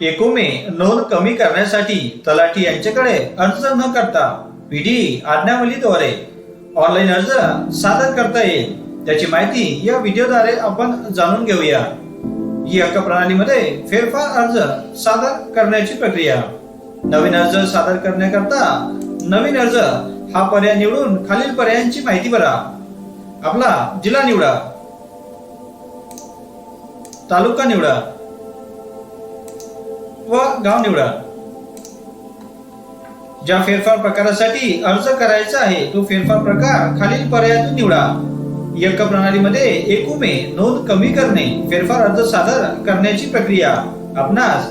एकोमे नोंद कमी करण्यासाठी तलाठी यांच्याकडे अर्ज न करता पीडी आज्ञावलीद्वारे ऑनलाईन अर्ज सादर करता येईल. त्याची माहिती या व्हिडिओद्वारे आपण जाणून घेऊया. ही हक्क प्रणालीमध्ये फेरफार अर्ज सादर करण्याची प्रक्रिया. नवीन अर्ज सादर करण्याकरता नवीन अर्ज हा पर्याय निवडून खालील पर्यायांची माहिती भरा. आपला जिल्हा निवडा. तालुका निवडा. व गाव निवडा. ज्या फेरफार प्रकारासाठी अर्ज करायचा आहे तो फेरफार प्रकार खालील पर्यायातून निवडा. एक प्रणालीमध्ये एकूमे नोंद कमी करणे फेरफार अर्ज सादर करण्याची प्रक्रिया. आपणास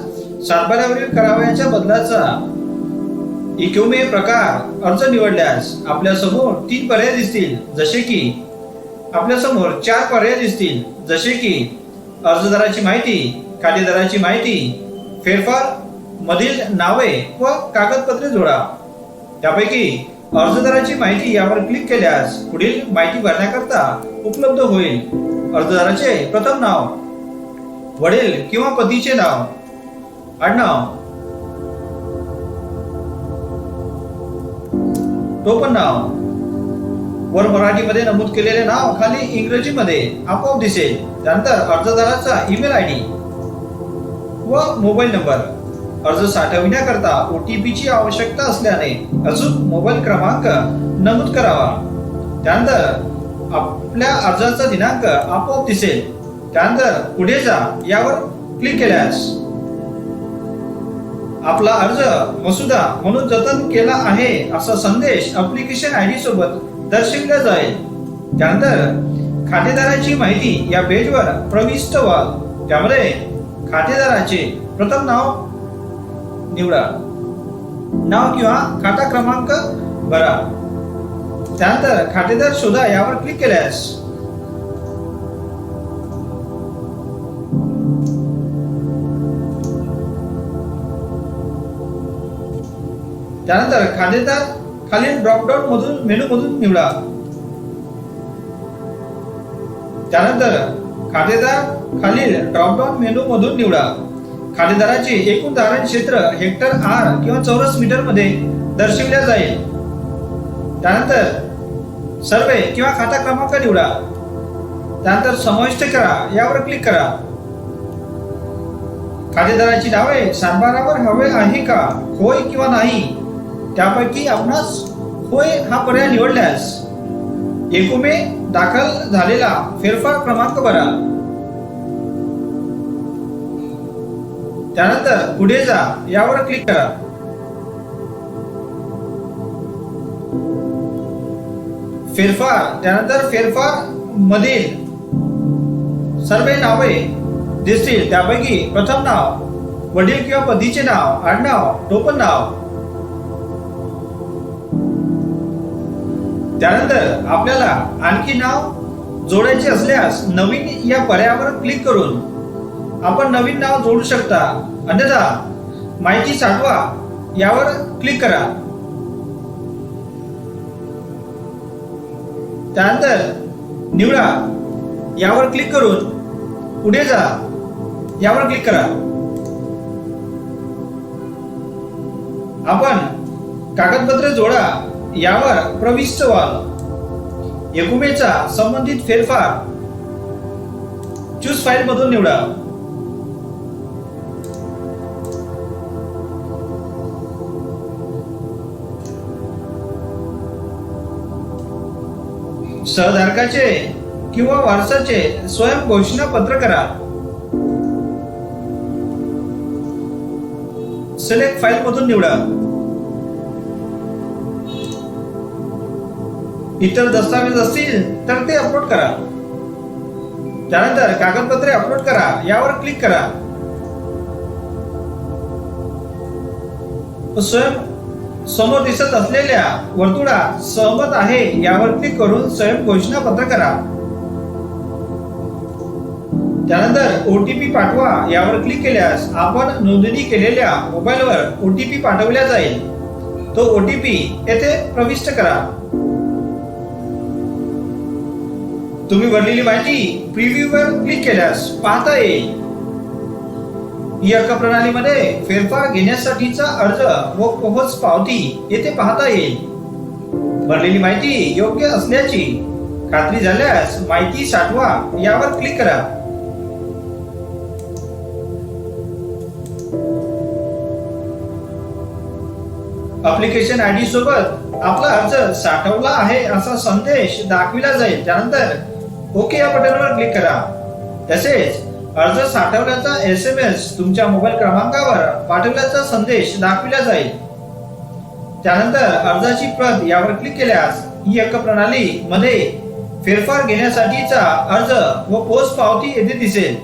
सातबाऱ्यावरील करावयाच्या बदलाचा इक्युमे प्रकार अर्ज निवडल्यास आपल्यासमोर तीन पर्याय दिसतील जसे की आपल्यासमोर चार पर्याय दिसतील जसे की अर्जदाराची माहिती खातेदाराची माहिती फेरफार मधील नावे व कागदपत्रे जोडा. त्यापैकी अर्जदाराची माहिती यावर क्लिक केल्यास पुढील माहिती भरण्याकरता उपलब्ध होईल. अर्जदाराचे प्रथम नाव वडील किंवा पतीचे नाव आडनाव. टोपण नाव वर मराठीमध्ये नमूद केलेले नाव खाली इंग्रजीमध्ये आपोआप दिसेल. त्यानंतर अर्जदाराचा ईमेल आय डी व मोबाईल नंबर. अर्ज साठविण्याकरता OTP ची आवश्यकता असल्याने अचूक मोबाईल क्रमांक नमूद करावा. त्यानंतर आपल्या अर्जाचा दिनांक आपोआप दिसेल. त्यानंतर पुढे जा यावर क्लिक केल्यास. आपला अर्ज मसुदा म्हणून जतन केला आहे असा संदेश अप्लिकेशन आय डी सोबत दर्शविला जाईल. त्यानंतर खातेदाराची माहिती या पेजवर प्रविष्ट व्हाल त्यामुळे खातेदाराचे प्रथम नाव निवडा. नाव किंवा खाता क्रमांक भरा. त्यानंतर खातेदार शोधा यावर क्लिक केल्यास. त्यानंतर खातेदार खालील ड्रॉपडाऊन मधून मेनू मधून निवडा. त्यानंतर खातेदार खालील ड्रॉपडाऊन मेनू मधून निवडा. खातेदाराचे एकूण धारण क्षेत्र हेक्टर आर किंवा चौरस मीटरमध्ये दर्शविल्या जाईल. त्यानंतर सर्वे किंवा खाता क्रमांक निवडा. त्यानंतर समाविष्ट करा यावर क्लिक करा. खातेदाराची नावे सातबारावर हवे आहे का होय किंवा नाही त्यापैकी आपणास होय हा पर्याय निवडल्यास. एकुमे दाखल झालेला फेरफार क्रमांक भरा त्यानंतर पुढे जा यावर क्लिक करा. फेरफार त्यानंतर फेरफार मधील सर्व नावे दिसतील. त्यापैकी प्रथम नाव वडील किंवा पतीचे नाव आडनाव टोपण नाव त्यानंतर आपल्याला आणखी नाव जोडायचे असल्यास नवीन या पर्यायावर क्लिक करून आपण नवीन नाव जोडू शकता. अन्यथा माहिती साठवा यावर क्लिक करा. त्यानंतर निवडा यावर क्लिक करून पुढे जा. यावर क्लिक करा. आपण कागदपत्रे जोडा. यावर प्रविष्ट व्हाल एकुमेचा संबंधित फेरफार. चूज फाईल मधून निवडा. सहधारकाचे किंवा वारसाचे स्वयं घोषणा पत्र करा. सिलेक्ट फाईल मधून निवडा. इतर दस्तावेज असतील तर ते अपलोड करा. त्यानंतर कागदपत्रे अपलोड करा यावर क्लिक करा. स्वयं समोर दिसत असलेल्या वर्तुळात सहमत आहे यावर क्लिक करून स्वयं घोषणा पत्र करा. त्यानंतर ओटीपी पाठवा यावर क्लिक केल्यास आपण नोंदणी केलेल्या मोबाईलवर ओटीपी पाठवला जाईल. तो ओटीपी येथे प्रविष्ट करा. तुम्ही भरलेली माहिती प्रिव्ह्यू वर क्लिक केल्यास पाहता येईल. ई हक्क प्रणालीमध्ये फेरफार घेण्यासाठीचा अर्ज व पोहोच पावती येथे पाहता येईल. भरलेली माहिती योग्य असल्याची खात्री झाल्यास माहिती साठवा यावर क्लिक करा. अप्लिकेशन आय डी सोबत आपला अर्ज साठवला आहे असा संदेश दाखविला जाईल. त्यानंतर ओके या बटनवर क्लिक करा. तसेच अर्ज साठवल्याचा एस एम एस तुमच्या मोबाईल क्रमांकावर पाठवल्याचा संदेश दाखविला जाईल. त्यानंतर अर्जाची प्रत यावर क्लिक केल्यास ही हक्क प्रणाली मध्ये फेरफार घेण्यासाठीचा अर्ज व पोस्ट पावती येथे दिसेल.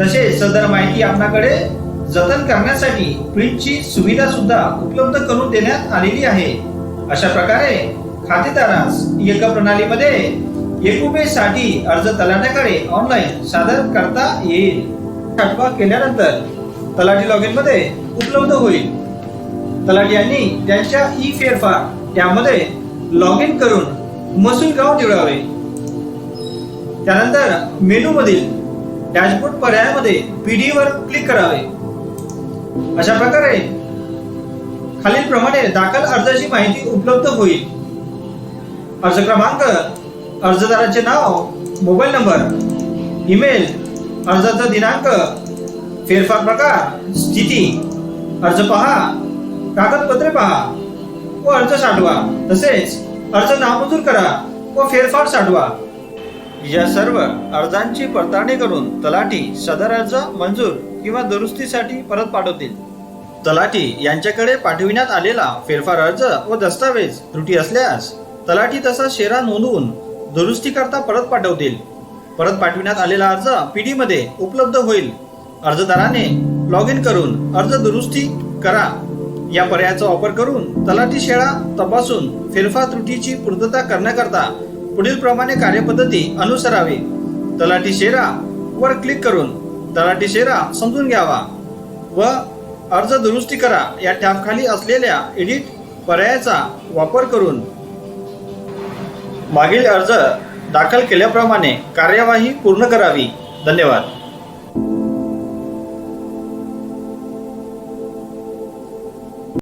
तसेच सदर माहिती आपणाकडे जतन करण्यासाठी प्रिंटची सुविधा सुद्धा उपलब्ध करून देण्यात आलेली आहे. अशा प्रकारे खातेदारास एका प्रणालीमध्ये एकुबे साठी अर्ज तलाट्याकडे ऑनलाईन सादर करता येईल. पाठवा केल्यानंतर तलाठी लॉगिनमध्ये उपलब्ध होईल. तलाठी यांनी त्यांच्या ई फेरफार त्यामध्ये लॉग इन करून महसूल गाव निवडावे. त्यानंतर मेनू मधील डॅशबोर्ड पर्यायामध्ये पीडी वर क्लिक करावे. अशा प्रकारे खालील प्रमाणे दाखल अर्जाची माहिती उपलब्ध होईल. अर्ज क्रमांक अर्जदाराचे नाव मोबाईल नंबर ईमेल अर्जाचा दिनांक फेरफार प्रकार स्थिती अर्ज पहा कागदपत्रे पहा व अर्ज साठवा. तसेच अर्ज नामंजूर करा व फेरफार साठवा. या सर्व अर्जांची पडताळणी करून तलाठी सदर अर्ज मंजूर किंवा दुरुस्तीसाठी परत पाठवतील. तलाठी यांच्याकडे पाठविण्यात आलेला फेरफार अर्ज व दस्तावेज त्रुटी असल्यास तलाठी तसा शेरा नोंदवून दुरुस्ती करता परत पाठवतील. परत पाठविण्यात आलेला अर्ज पीडीमध्ये उपलब्ध होईल. अर्जदाराने लॉग इन करून अर्ज दुरुस्ती करा. या पर्यायाचा वापर करून तलाठी शेळा तपासून फेरफार त्रुटीची पूर्तता करण्याकरता पुढील प्रमाणे कार्यपद्धती अनुसरावी. तलाठी शेरा वर क्लिक करून तलाठी शेरा समजून घ्यावा व अर्ज दुरुस्ती करा या टॅबखाली असलेल्या एडिट पर्यायाचा वापर करून मागील अर्ज दाखल केल्याप्रमाणे कार्यवाही पूर्ण करावी. धन्यवाद.